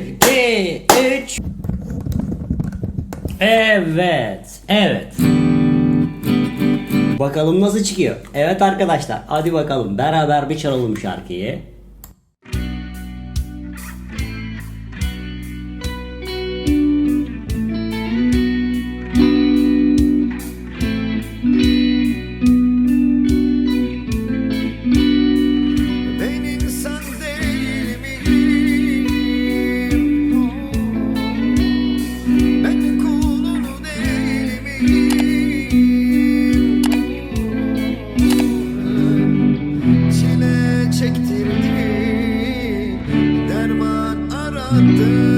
2, 3. Evet, evet. Bakalım nasıl çıkıyor. Evet arkadaşlar, hadi bakalım beraber bir çalalım şarkıyı. nothing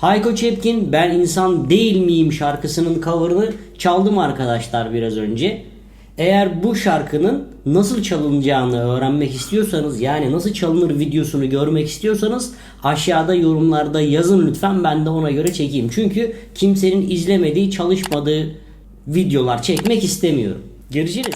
Hayko Cepkin Ben İnsan Değil Miyim şarkısının cover'ını çaldım arkadaşlar biraz önce. Eğer bu şarkının nasıl çalınacağını öğrenmek istiyorsanız yani nasıl çalınır videosunu görmek istiyorsanız aşağıda yorumlarda yazın lütfen ben de ona göre çekeyim. Çünkü kimsenin izlemediği çalışmadığı videolar çekmek istemiyorum. Görüşürüz.